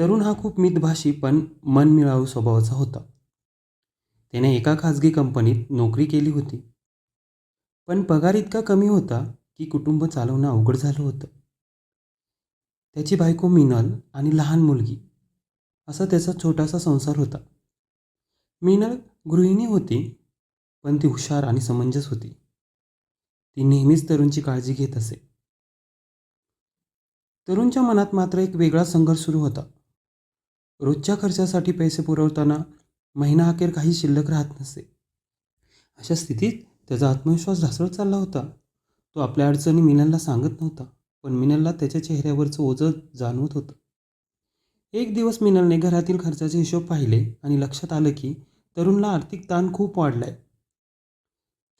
तरुण हा खूप मितभाषी पण मनमिळावू स्वभावाचा होता. त्याने एका खाजगी कंपनीत नोकरी केली होती. पण पगार इतका कमी होता की कुटुंब चालवणं अवघड झालं होतं. त्याची बायको मिनल आणि लहान मुलगी असा त्याचा छोटासा संसार होता. मिनल गृहिणी होती पण ती हुशार आणि समंजस होती. ती नेहमीच तरुणची काळजी घेत असे. तरुणच्या मनात मात्र एक वेगळा संघर्ष सुरू होता. रोजच्या खर्चासाठी पैसे पुरवताना महिना अखेर काही शिल्लक राहत नसे. अशा स्थितीत त्याचा आत्मविश्वास ढासळत चालला होता. तो आपल्या अडचणी मिनलला सांगत नव्हता पण मिनलला त्याच्या चेहऱ्यावरचं ओझं जाणवत होतं. एक दिवस मिनलने घरातील खर्चाचे हिशोब पाहिले आणि लक्षात आलं की तरुणला आर्थिक ताण खूप वाढलाय.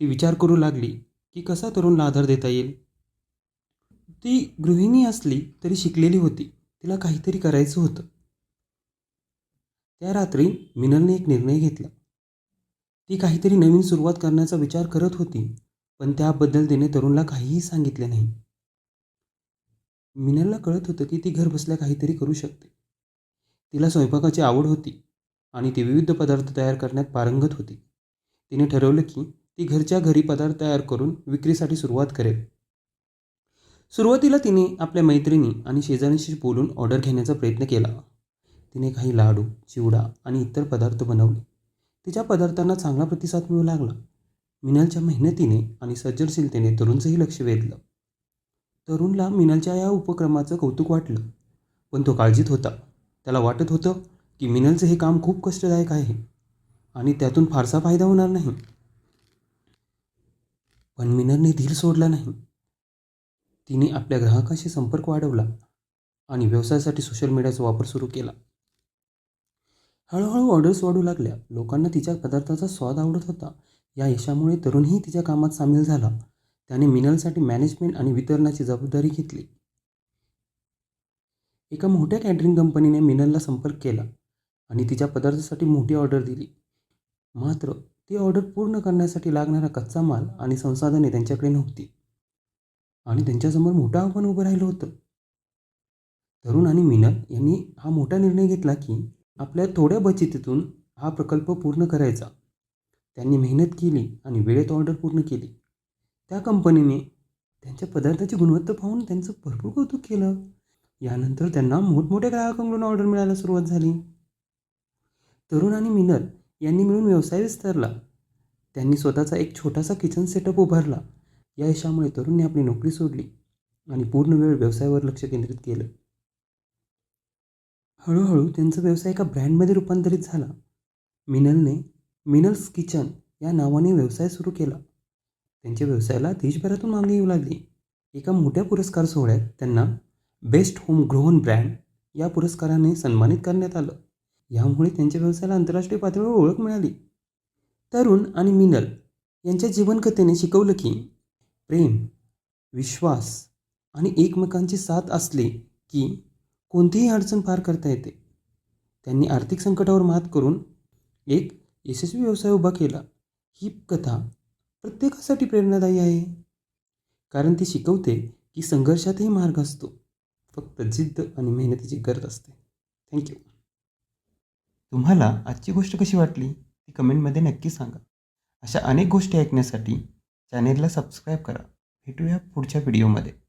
ती विचार करू लागली की कसा तरुणला आधार देता येईल? ती गृहिणी असली तरी शिकलेली होती तिला काहीतरी करायचं होतं. त्या रात्री मिनलने एक निर्णय घेतला. ती काहीतरी नवीन सुरुवात करण्याचा विचार करत होती पण त्याबद्दल तिने तरुणला काहीही सांगितले नाही. मिनलला कळत होतं की ती घर बसल्या काहीतरी करू शकते. तिला स्वयंपाकाची आवड होती आणि ती विविध पदार्थ तयार करण्यात पारंगत होती. तिने ठरवलं की ती घरच्या घरी पदार्थ तयार करून विक्रीसाठी सुरुवात करेल. सुरुवातीला तिने आपल्या मैत्रिणी आणि शेजाऱ्यांशी बोलून ऑर्डर घेण्याचा प्रयत्न केला. तिने काही लाडू चिवडा आणि इतर पदार्थ बनवले. तिच्या पदार्थांना चांगला प्रतिसाद मिळू लागला. मिनलच्या मेहनतीने आणि सर्जनशीलतेने तरुणचंही लक्ष वेधलं. तरुणला मिनलच्या या उपक्रमाचं कौतुक वाटलं पण तो काळजीत होता. त्याला वाटत होतं की मिनलचं हे काम खूप कष्टदायक आहे आणि त्यातून फारसा फायदा होणार नाही. पण मिनलने धीर सोडला नाही. तिने आपल्या ग्राहकाशी संपर्क वाढवला आणि व्यवसायासाठी सोशल मीडियाचा वापर सुरू केला. हळूहळू ऑर्डर्स वाढू लागल्या. लोकांना तिच्या पदार्थाचा स्वाद आवडत होता. या यशामुळे तरुणही तिच्या कामात सामील झाला. त्याने मिनलसाठी मॅनेजमेंट आणि वितरणाची जबाबदारी घेतली. एका मोठ्या कॅटरिंग कंपनीने मिनलला संपर्क केला आणि तिच्या पदार्थासाठी मोठी ऑर्डर दिली. मात्र ती ऑर्डर पूर्ण करण्यासाठी लागणारा कच्चा माल आणि संसाधने त्यांच्याकडे नव्हती. आणि त्यांच्यासमोर मोठं आव्हान उभं राहिलं होतं. तरुण आणि मिनल यांनी हा मोठा निर्णय घेतला की आपल्या थोड्या बचतीतून हा प्रकल्प पूर्ण करायचा. त्यांनी मेहनत केली आणि वेळेत ऑर्डर पूर्ण केली. त्या कंपनीने त्यांच्या पदार्थाची गुणवत्ता पाहून त्यांचं भरपूर कौतुक केलं. यानंतर त्यांना मोठमोठ्या ग्राहकांकडून ऑर्डर मिळायला सुरुवात झाली. तरुण आणि मिनल यांनी मिळून व्यवसाय विस्तारला. त्यांनी स्वतःचा एक छोटासा किचन सेटअप उभारला. या यशामुळे तरुणने आपली नोकरी सोडली आणि पूर्ण वेळ व्यवसायावर लक्ष केंद्रित केलं. हळूहळू त्यांचा व्यवसाय एका ब्रँडमध्ये रूपांतरित झाला. मिनलने मिनल्स किचन या नावाने व्यवसाय सुरू केला. त्यांच्या व्यवसायाला देशभरातून मागणी येऊ लागली. एका मोठ्या पुरस्कार सोहळ्यात त्यांना बेस्ट होम ग्रोहन ब्रँड या पुरस्काराने सन्मानित करण्यात आलं. यामुळे त्यांच्या व्यवसायाला आंतरराष्ट्रीय पातळीवर ओळख मिळाली. तरुण आणि मिनल यांच्या जीवनकथेने शिकवलं की प्रेम विश्वास आणि एकमेकांची साथ असली की कोणतीही अडचण पार करता येते. त्यांनी आर्थिक संकटावर मात करून एक यशस्वी व्यवसाय उभा केला. ही कथा प्रत्येकासाठी प्रेरणादायी आहे. कारण ती शिकवते की संघर्षातही मार्ग असतो. फक्त जिद्द आणि मेहनतीची गरज असते. थँक्यू तुम्हाला आजची गोष्ट कशी वाटली? ती कमेंटमध्ये नक्की सांगा. अशा अनेक गोष्टी ऐकण्यासाठी चॅनेलला सबस्क्राईब करा. भेटूया पुढच्या व्हिडिओमध्ये.